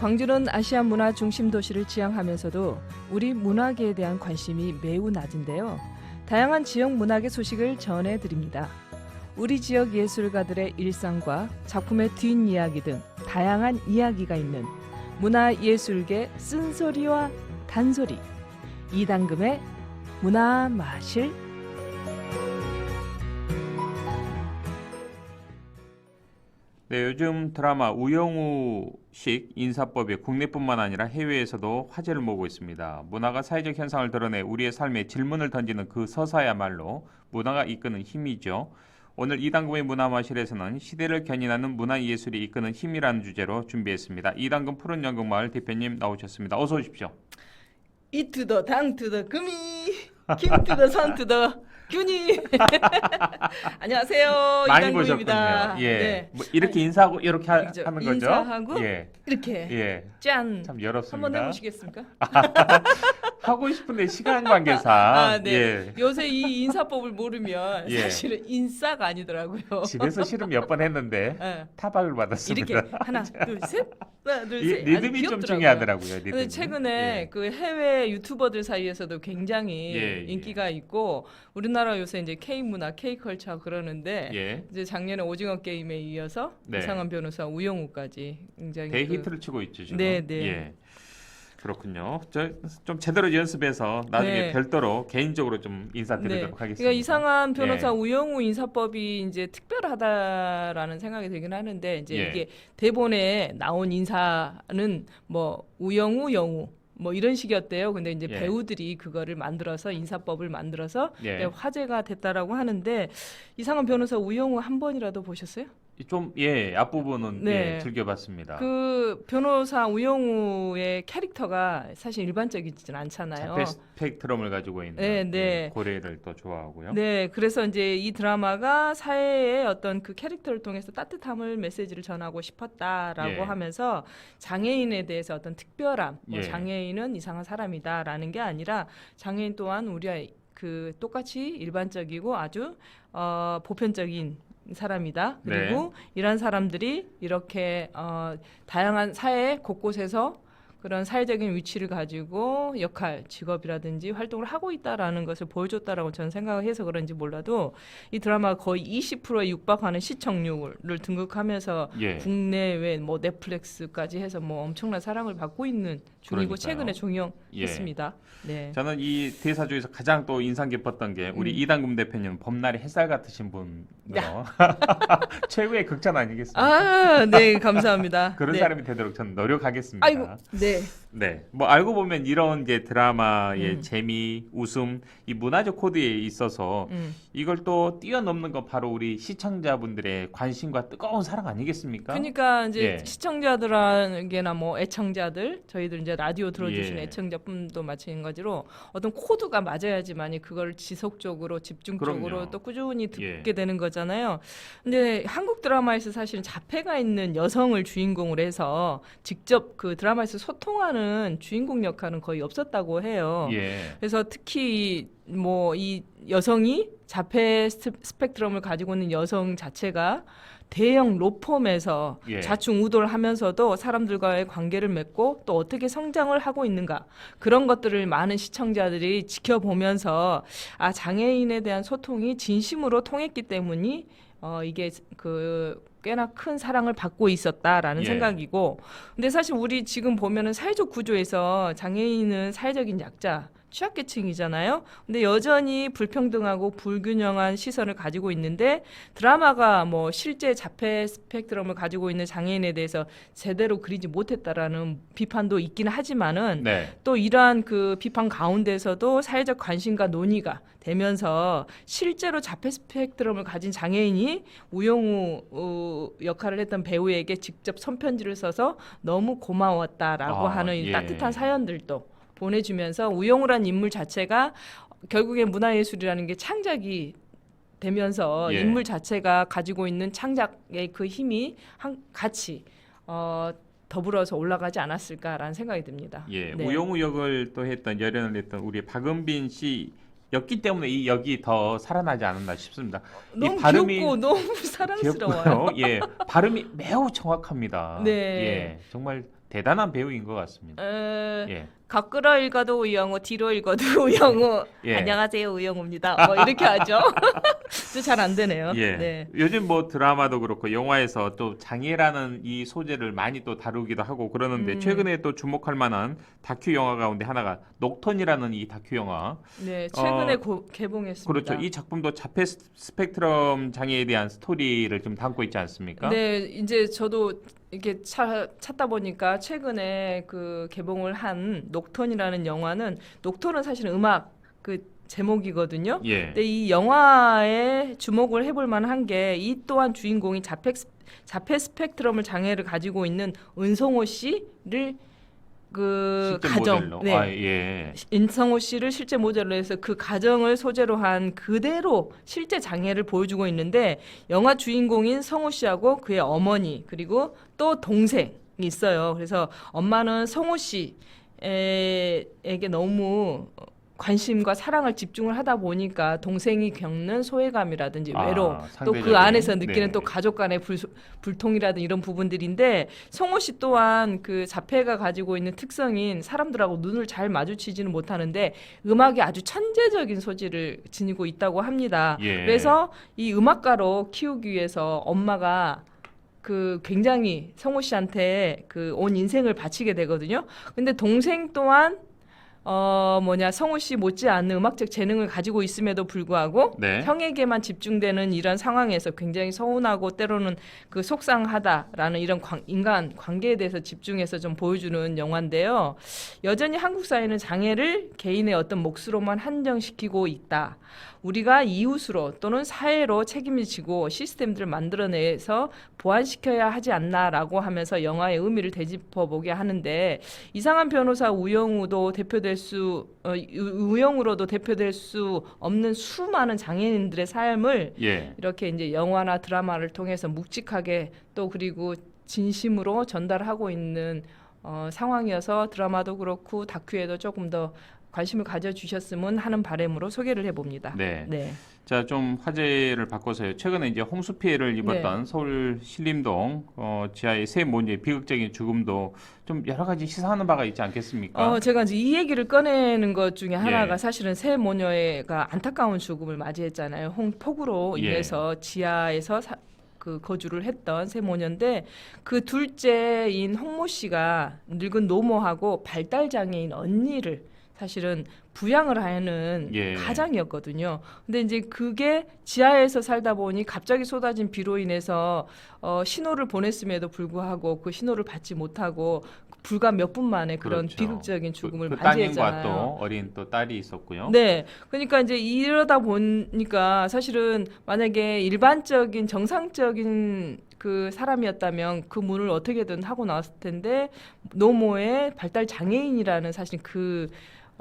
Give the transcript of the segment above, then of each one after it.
광주는 아시아 문화 중심 도시를 지향하면서도 우리 문화계에 대한 관심이 매우 낮은데요. 다양한 지역 문학의 소식을 전해 드립니다. 우리 지역 예술가들의 일상과 작품의 뒷이야기 등 다양한 이야기가 있는 문화예술계 쓴소리와 단소리 이당금의 문화 마실 네, 요즘 드라마 우영우 식 인사법이 국내뿐만 아니라 해외에서도 화제를 모으고 있습니다. 문화가 사회적 현상을 드러내 우리의 삶에 질문을 던지는 그 서사야말로 문화가 이끄는 힘이죠. 오늘 이당금의 문화마실에서는 시대를 견인하는 문화예술이 이끄는 힘이라는 주제로 준비했습니다. 이당금 푸른 연극마을 대표님 나오셨습니다. 어서 오십시오. 이투더 당투더 금이 김투더 선투더 균이 안녕하세요 많이. 보셨군요. 예, 네. 뭐 이렇게 인사하고 이렇게 하, 그죠. 하는 거죠? 인사하고 예, 이렇게 예, 짠 참 한번 여롭습니다. 해보시겠습니까? 하고 싶은데 시간 관계상 아, 네. 예. 요새 이 인사법을 모르면 예. 사실은 인싸가 아니더라고요. 집에서 실험 몇번 했는데 예. 타박을 받았습니다. 이렇게 하나 둘셋 하나 이 둘셋 리듬이 좀 중요하더라고요. 리듬이. 최근에 예. 그 해외 유튜버들 사이에서도 굉장히 예, 예. 인기가 있고 우리나라 요새 이제 K 문화, K 컬처 그러는데 예. 이제 작년에 오징어 게임에 이어서 네. 이상한 변호사 우영우까지 굉장히 그 대히트를 치고 있죠 지금. 네, 네. 예. 그렇군요. 저 좀 제대로 연습해서 나중에 네. 별도로 개인적으로 좀 인사드리도록 하겠습니다. 그러니까 이상한 변호사 예. 우영우 인사법이 이제 특별하다라는 생각이 들긴 하는데 이제 예. 이게 대본에 나온 인사는 뭐 우영우 영우 뭐 이런 식이었대요. 근데 이제 예. 배우들이 그거를 만들어서 인사법을 만들어서 예. 화제가 됐다라고 하는데 이상한 변호사 우영우 한 번이라도 보셨어요? 좀 예, 앞부분은 네. 예, 즐겨봤습니다. 그 변호사 우영우의 캐릭터가 사실 일반적이진 않잖아요. 자폐 스펙트럼을 가지고 있는 네, 네. 예, 고래를 또 좋아하고요. 네, 그래서 이제 이 드라마가 사회의 어떤 그 캐릭터를 통해서 따뜻함을 메시지를 전하고 싶었다라고 예. 하면서 장애인에 대해서 어떤 특별함, 뭐 예. 장애인은 이상한 사람이다라는 게 아니라 장애인 또한 우리와 그 똑같이 일반적이고 아주 어, 보편적인 사람이다. 네. 그리고 이런 사람들이 이렇게 어, 다양한 사회 곳곳에서 그런 사회적인 위치를 가지고 역할, 직업이라든지 활동을 하고 있다라는 것을 보여줬다라고 저는 생각을 해서 그런지 몰라도 이 드라마가 거의 20%에 육박하는 시청률을 등극하면서 예. 국내외 뭐 넷플릭스까지 해서 뭐 엄청난 사랑을 받고 있는 중이고 그러니까요. 최근에 종영했습니다. 네. 저는 이 대사 중에서 가장 또 인상 깊었던 게 우리 음. 이당금 대표님 봄날이 햇살 같으신 분으로 최고의 극찬 아니겠습니까? 아, 네, 감사합니다. 그런 네. 사람이 되도록 저는 노력하겠습니다. 아이고, 네. 네, 뭐 알고 보면 이런 게 드라마의 음. 재미, 웃음, 이 문화적 코드에 있어서 음. 이걸 또 뛰어넘는 건 바로 우리 시청자분들의 관심과 뜨거운 사랑 아니겠습니까? 그러니까 이제 예. 시청자들에게나 뭐 애청자들 저희들 이제 라디오 들어주시는 예. 애청자분도 마찬가지로 어떤 코드가 맞아야지만이 그걸 지속적으로 집중적으로 그럼요. 또 꾸준히 듣게 예. 되는 거잖아요. 근데 한국 드라마에서 사실은 자폐가 있는 여성을 주인공으로 해서 직접 그 드라마에서 소통하는 주인공 역할은 거의 없었다고 해요. 예, 그래서 특히 뭐 이 여성이 자폐 스펙트럼을 가지고 있는 여성 자체가 대형 로펌에서 예. 좌충우돌 하면서도 사람들과의 관계를 맺고 또 어떻게 성장을 하고 있는가 그런 것들을 많은 시청자들이 지켜보면서 아 장애인에 대한 소통이 진심으로 통했기 때문이 어 이게 그 꽤나 큰 사랑을 받고 있었다라는 예. 생각이고 근데 사실 우리 지금 보면은 사회적 구조에서 장애인은 사회적인 약자 취약계층이잖아요. 근데 여전히 불평등하고 불균형한 시선을 가지고 있는데 드라마가 뭐 실제 자폐 스펙트럼을 가지고 있는 장애인에 대해서 제대로 그리지 못했다라는 비판도 있긴 하지만은 네, 또 이러한 그 비판 가운데서도 사회적 관심과 논의가 되면서 실제로 자폐 스펙트럼을 가진 장애인이 우영우 어, 역할을 했던 배우에게 직접 손편지를 써서 너무 고마웠다라고 아, 하는 이 예. 따뜻한 사연들도 보내주면서 우영우란 인물 자체가 결국엔 문화예술이라는 게 창작이 되면서 예. 인물 자체가 가지고 있는 창작의 그 힘이 한 같이 어, 더불어서 올라가지 않았을까라는 생각이 듭니다. 예, 네. 우영우 역을 또 했던 열연을 했던 우리 박은빈 씨 였기 때문에 이 역이 더 살아나지 않았나 싶습니다. 너무 발음이 귀엽고 너무 사랑스러워요. 귀엽고요. 예, 발음이 매우 정확합니다. 네. 예, 정말 대단한 배우인 것 같습니다. 에, 예. 거꾸로 읽어도 우영우, 뒤로 읽어도 우영우. 예. 안녕하세요, 우영우입니다. 뭐 이렇게 하죠. 잘 안 되네요. 예. 네. 요즘 뭐 드라마도 그렇고 영화에서 또 장애라는 이 소재를 많이 또 다루기도 하고 그러는데 음. 최근에 또 주목할 만한 다큐 영화 가운데 하나가 녹턴이라는 이 다큐 영화. 네, 최근에 어, 고- 개봉했습니다. 그렇죠. 이 작품도 자폐 스- 스펙트럼 장애에 대한 스토리를 좀 담고 있지 않습니까? 네, 이제 저도 이렇게 차, 찾다 보니까 최근에 그 개봉을 한 녹턴이라는 영화는 녹턴은 사실은 음악 그 제목이거든요. 예. 근데 이 영화에 주목을 해볼 만한 게 이 또한 주인공이 자폐, 스- 자폐 스펙트럼을 장애를 가지고 있는 은성호 씨를 그 가정, 모델로. 네, 아, 예. 인성호 씨를 실제 모델로 해서 그 가정을 소재로 한 그대로 실제 장애를 보여주고 있는데 영화 주인공인 성호 씨하고 그의 어머니 그리고 또 동생이 있어요. 그래서 엄마는 성호 씨 에게 너무 관심과 사랑을 집중을 하다 보니까 동생이 겪는 소외감이라든지 아, 외로움 또 그 상대적인, 안에서 느끼는 네. 또 가족 간의 불, 불통이라든 이런 부분들인데 성호 씨 또한 그 자폐가 가지고 있는 특성인 사람들하고 눈을 잘 마주치지는 못하는데 음악에 아주 천재적인 소질을 지니고 있다고 합니다. 예. 그래서 이 음악가로 키우기 위해서 엄마가 그 굉장히 성호 씨한테 그 온 인생을 바치게 되거든요. 근데 동생 또한 어 뭐냐 성호 씨 못지않은 음악적 재능을 가지고 있음에도 불구하고 네. 형에게만 집중되는 이런 상황에서 굉장히 서운하고 때로는 그 속상하다라는 이런 관- 인간 관계에 대해서 집중해서 좀 보여주는 영화인데요. 여전히 한국 사회는 장애를 개인의 어떤 몫으로만 한정시키고 있다. 우리가 이웃으로 또는 사회로 책임을 지고 시스템들을 만들어내서 보완시켜야 하지 않나라고 하면서 영화의 의미를 되짚어 보게 하는데 이상한 변호사 우영우도 대표 될 수 어, 우- 우영우로도 대표될 수 없는 수많은 장애인들의 삶을 예. 이렇게 이제 영화나 드라마를 통해서 묵직하게 또 그리고 진심으로 전달하고 있는 어, 상황이어서 드라마도 그렇고 다큐에도 조금 더 관심을 가져주셨으면 하는 바람으로 소개를 해봅니다. 네. 네. 자, 좀 화제를 바꿔서요. 최근에 이제 홍수 피해를 네. 입었던 서울 신림동 어, 지하의 세 모녀의 비극적인 죽음도 좀 여러 가지 시사하는 바가 있지 않겠습니까? 어, 제가 이제 이 얘기를 꺼내는 것 중에 하나가 예. 사실은 새 모녀가 안타까운 죽음을 맞이했잖아요. 홍 폭우로 예. 인해서 지하에서 사, 그 거주를 했던 새 모녀인데 그 둘째인 홍모 씨가 늙은 노모하고 발달 장애인 언니를 사실은 부양을 하는 예. 가장이었거든요. 근데 이제 그게 지하에서 살다 보니 갑자기 쏟아진 비로 인해서 어, 신호를 보냈음에도 불구하고 그 신호를 받지 못하고 불과 몇 분 만에 그런 그렇죠. 비극적인 죽음을 그, 그 따님과 맞이했잖아요. 또 어린 또 딸이 있었고요. 네. 그러니까 이제 이러다 보니까 사실은 만약에 일반적인 정상적인 그 사람이었다면 그 문을 어떻게든 하고 나왔을 텐데 노모의 발달 장애인이라는 사실 그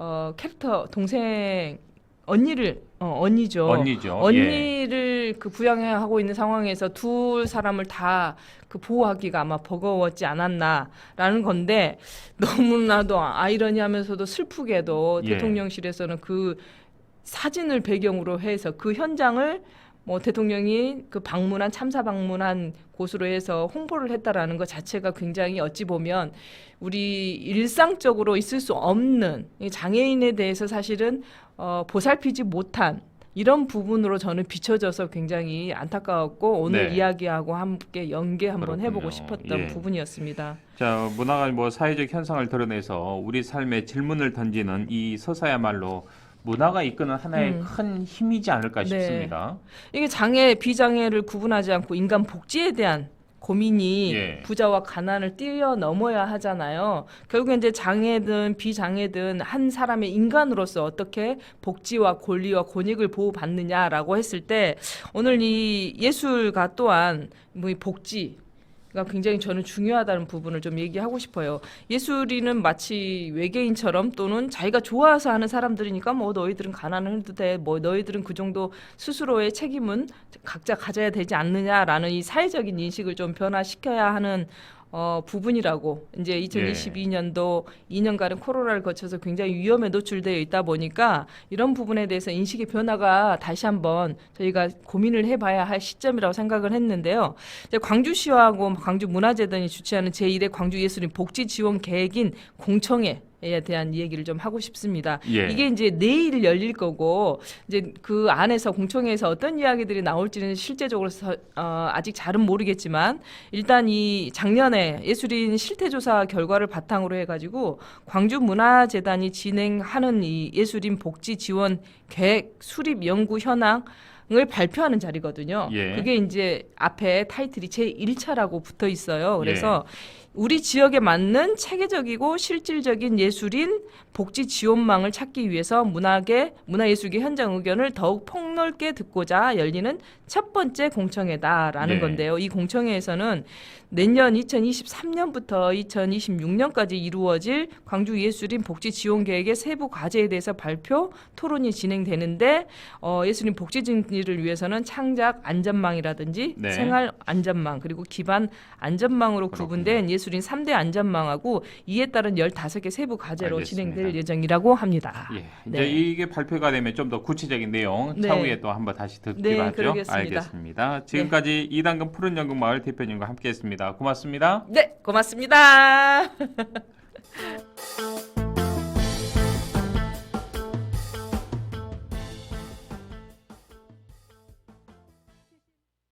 어, 캐릭터 동생 언니를 어, 언니죠. 언니죠. 예. 언니를 그 부양해야 하고 있는 상황에서 두 사람을 다 그 보호하기가 아마 버거웠지 않았나라는 건데 너무나도 아이러니하면서도 슬프게도 예. 대통령실에서는 그 사진을 배경으로 해서 그 현장을 뭐 대통령이 그 방문한 참사 방문한 곳으로 해서 홍보를 했다라는 것 자체가 굉장히 어찌 보면 우리 일상적으로 있을 수 없는 이 장애인에 대해서 사실은 어, 보살피지 못한 이런 부분으로 저는 비춰져서 굉장히 안타까웠고 오늘 네. 이야기하고 함께 연계 한번 해보고 그렇군요. 싶었던 예. 부분이었습니다. 자, 문화가 뭐 사회적 현상을 드러내서 우리 삶에 질문을 던지는 이 서사야말로 문화가 이끄는 하나의 음. 큰 힘이지 않을까 네. 싶습니다. 이게 장애 비장애를 구분하지 않고 인간 복지에 대한 고민이 예. 부자와 가난을 뛰어넘어야 하잖아요. 결국 이제 장애든 비장애든 한 사람의 인간으로서 어떻게 복지와 권리와 권익을 보호받느냐라고 했을 때 오늘 이 예술가 또한 뭐이 복지 가 굉장히 저는 중요하다는 부분을 좀 얘기하고 싶어요. 예술인은 마치 외계인처럼 또는 자기가 좋아서 하는 사람들이니까 뭐 너희들은 가난을 해도 돼. 뭐 너희들은 그 정도 스스로의 책임은 각자 가져야 되지 않느냐라는 이 사회적인 인식을 좀 변화시켜야 하는 어, 부분이라고 이제 2022년도 2년간은 코로나를 거쳐서 굉장히 위험에 노출되어 있다 보니까 이런 부분에 대해서 인식의 변화가 다시 한번 저희가 고민을 해봐야 할 시점이라고 생각을 했는데요. 이제 광주시하고 광주문화재단이 주최하는 제1회 광주예술인 복지 지원 계획인 공청회 에 대한 얘기를 좀 하고 싶습니다. 예. 이게 이제 내일 열릴 거고 이제 그 안에서 공청회에서 어떤 이야기들이 나올지는 실제적으로 서, 어, 아직 잘은 모르겠지만 일단 이 작년에 예술인 실태조사 결과를 바탕으로 해가지고 광주 문화재단이 진행하는 이 예술인 복지 지원 계획 수립 연구 현황 을 발표하는 자리거든요. 예. 그게 이제 앞에 타이틀이 제 1차라고 붙어 있어요. 그래서 우리 지역에 맞는 체계적이고 실질적인 예술인 복지 지원망을 찾기 위해서 문화계 문화예술계 현장 의견을 더욱 폭넓게 듣고자 열리는 첫 번째 공청회다라는 예. 건데요. 이 공청회에서는 내년 2023년부터 2026년까지 이루어질 광주 예술인 복지 지원 계획의 세부 과제에 대해서 발표 토론이 진행 되는데 어, 예술인 복지 증진을 위해서는 창작 안전망이라든지 네. 생활 안전망 그리고 기반 안전망으로 그렇군요. 구분된 예술인 3대 안전망하고 이에 따른 15개 세부 과제로 알겠습니다. 진행될 예정이라고 합니다. 예. 이제 네. 이게 발표가 되면 좀 더 구체적인 내용 네. 차후에 또 한번 다시 듣기로 네, 하죠. 그러겠습니다. 알겠습니다. 지금까지 이당근 푸른 연극 마을 대표님과 함께했습니다. 고맙습니다. 네, 고맙습니다.